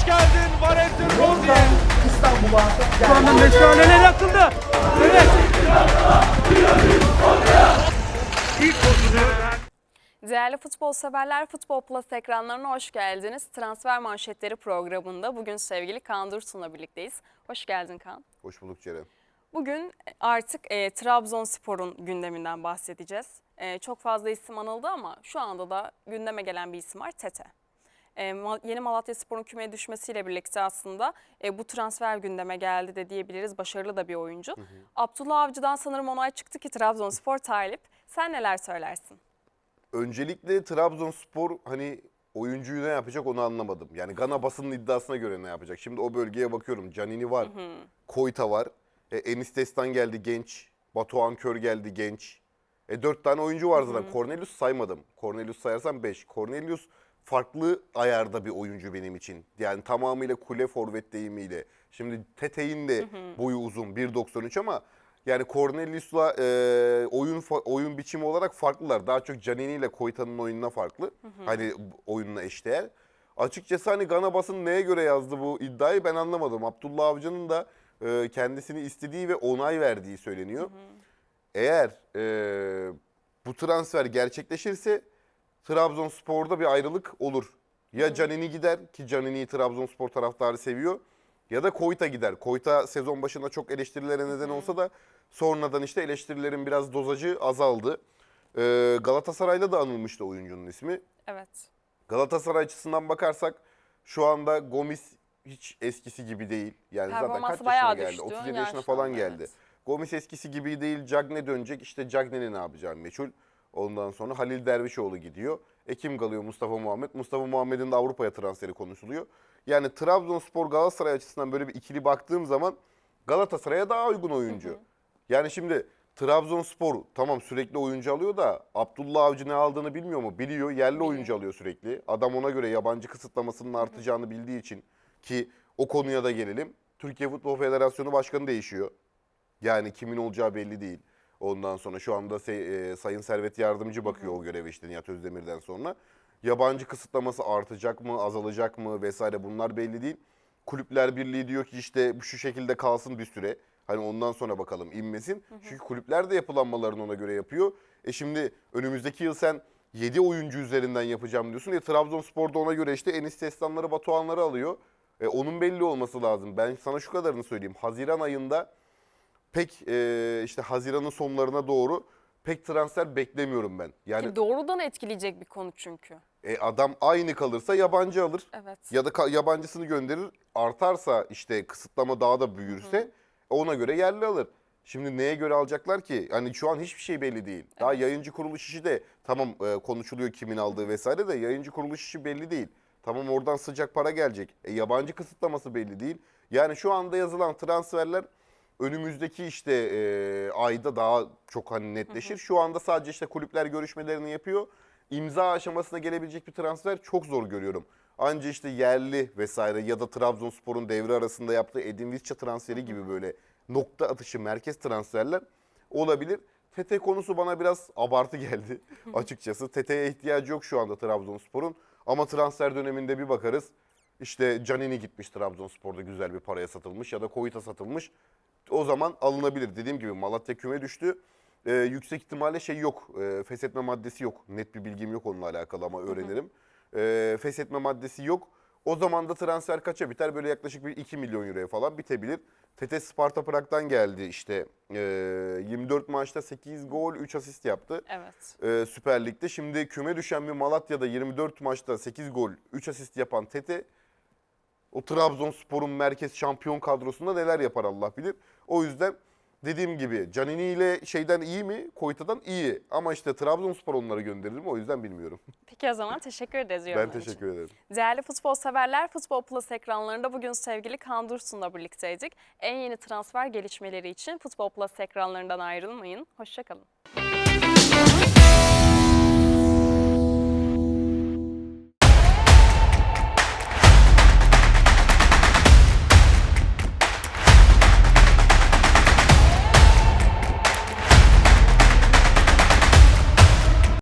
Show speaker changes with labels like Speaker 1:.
Speaker 1: hoş geldin Valentin Rozier.
Speaker 2: İstanbul'a
Speaker 3: Şu anda meşaleler yakıldı. Evet.
Speaker 4: Değerli futbol severler, Futbol Plus ekranlarına hoş geldiniz. Transfer manşetleri programında bugün sevgili Kaan Dursun'la birlikteyiz. Hoş geldin Kaan.
Speaker 5: Hoş bulduk Ceren.
Speaker 4: Bugün artık e, Trabzonspor'un gündeminden bahsedeceğiz. E, çok fazla isim anıldı ama şu anda da gündeme gelen bir isim var Tete. E, Ma- yeni Malatya Spor'un kümeye düşmesiyle birlikte aslında e, bu transfer gündeme geldi de diyebiliriz. Başarılı da bir oyuncu. Abdullah Avcı'dan sanırım onay çıktı ki Trabzonspor talip. Sen neler söylersin?
Speaker 5: Öncelikle Trabzonspor hani oyuncuyu ne yapacak onu anlamadım. Yani Gana basının iddiasına göre ne yapacak? Şimdi o bölgeye bakıyorum. Canini var. Koyta var. E, Enis Destan geldi genç. Batuhan Kör geldi genç. E dört tane oyuncu var zaten. Cornelius saymadım. Cornelius sayarsam beş. Cornelius farklı ayarda bir oyuncu benim için. Yani tamamıyla kule forvet deyimiyle. Şimdi Tete'in de boyu uzun 1.93 ama yani Cornelius'la e, oyun oyun biçimi olarak farklılar. Daha çok Canini ile Koyta'nın oyununa farklı. Hani oyununa eşdeğer. Açıkçası hani Gana basın neye göre yazdı bu iddiayı ben anlamadım. Abdullah Avcı'nın da e, kendisini istediği ve onay verdiği söyleniyor. Eğer e, bu transfer gerçekleşirse Trabzonspor'da bir ayrılık olur. Ya Canini gider ki Canini'yi Trabzonspor taraftarı seviyor ya da Koyta gider. Koyta sezon başında çok eleştirilere neden olsa da sonradan işte eleştirilerin biraz dozajı azaldı. Ee, Galatasaray'da da anılmıştı oyuncunun ismi.
Speaker 4: Evet.
Speaker 5: Galatasaray açısından bakarsak şu anda Gomis hiç eskisi gibi değil. Yani zaten
Speaker 4: Performansı
Speaker 5: kaç
Speaker 4: bayağı
Speaker 5: yaşına geldi?
Speaker 4: düştü,
Speaker 5: 37 yaşına falan geldi.
Speaker 4: evet.
Speaker 5: Gomis eskisi gibi değil. Cagne dönecek. İşte Cagne'nin ne yapacağı meçhul. Ondan sonra Halil Dervişoğlu gidiyor. E kim kalıyor? Mustafa Muhammed. Mustafa Muhammed'in de Avrupa'ya transferi konuşuluyor. Yani Trabzonspor Galatasaray açısından böyle bir ikili baktığım zaman Galatasaray'a daha uygun oyuncu. Yani şimdi Trabzonspor tamam sürekli oyuncu alıyor da Abdullah Avcı ne aldığını bilmiyor mu? Biliyor. Yerli oyuncu alıyor sürekli. Adam ona göre yabancı kısıtlamasının artacağını bildiği için ki o konuya da gelelim. Türkiye Futbol Federasyonu Başkanı değişiyor. Yani kimin olacağı belli değil. Ondan sonra şu anda Se- e, Sayın Servet Yardımcı bakıyor o göreve işte Nihat Özdemir'den sonra. Yabancı kısıtlaması artacak mı, azalacak mı vesaire bunlar belli değil. Kulüpler Birliği diyor ki işte şu şekilde kalsın bir süre. Hani ondan sonra bakalım inmesin. Çünkü kulüpler de yapılanmalarını ona göre yapıyor. E şimdi önümüzdeki yıl sen 7 oyuncu üzerinden yapacağım diyorsun. E Trabzonspor da ona göre işte Enis Destanları, Batuhanları alıyor. E onun belli olması lazım. Ben sana şu kadarını söyleyeyim. Haziran ayında pek e, işte Haziran'ın sonlarına doğru pek transfer beklemiyorum ben. Yani
Speaker 4: Ki doğrudan etkileyecek bir konu çünkü.
Speaker 5: e, adam aynı kalırsa yabancı alır.
Speaker 4: Evet.
Speaker 5: Ya da ka- yabancısını gönderir. Artarsa işte kısıtlama daha da büyürse ona göre yerli alır. Şimdi neye göre alacaklar ki? Hani şu an hiçbir şey belli değil. Daha yayıncı kuruluş işi de tamam e, konuşuluyor kimin aldığı vesaire de yayıncı kuruluş işi belli değil. Tamam oradan sıcak para gelecek. E, yabancı kısıtlaması belli değil. Yani şu anda yazılan transferler önümüzdeki işte e, ayda daha çok hani netleşir. Şu anda sadece işte kulüpler görüşmelerini yapıyor. İmza aşamasına gelebilecek bir transfer çok zor görüyorum. Anca işte yerli vesaire ya da Trabzonspor'un devre arasında yaptığı Edin Visca transferi gibi böyle nokta atışı merkez transferler olabilir. Tete konusu bana biraz abartı geldi açıkçası. Tete'ye ihtiyacı yok şu anda Trabzonspor'un. Ama transfer döneminde bir bakarız. İşte Canini gitmiş Trabzonspor'da güzel bir paraya satılmış ya da Koyta satılmış. O zaman alınabilir. Dediğim gibi Malatya küme düştü. Ee, yüksek ihtimalle şey yok. E, feshetme maddesi yok. Net bir bilgim yok onunla alakalı ama öğrenirim. E, feshetme maddesi yok. O zaman da transfer kaça biter? Böyle yaklaşık bir 2 milyon euroya falan bitebilir. Tete Sparta Prag'dan geldi işte. E, 24 maçta 8 gol 3 asist yaptı.
Speaker 4: Evet.
Speaker 5: e, Süper Lig'de. Şimdi küme düşen bir Malatya'da 24 maçta 8 gol 3 asist yapan Tete o Trabzonspor'un merkez şampiyon kadrosunda neler yapar Allah bilir. O yüzden dediğim gibi Canini ile şeyden iyi mi? Koyta'dan iyi. Ama işte Trabzonspor onları gönderir mi? O yüzden bilmiyorum.
Speaker 4: Peki o zaman teşekkür ederiz
Speaker 5: ben
Speaker 4: yorumların için.
Speaker 5: teşekkür ederim.
Speaker 4: Değerli futbol severler, Futbol Plus ekranlarında bugün sevgili Kaan Dursun'la birlikteydik. En yeni transfer gelişmeleri için Futbol Plus ekranlarından ayrılmayın. Hoşçakalın.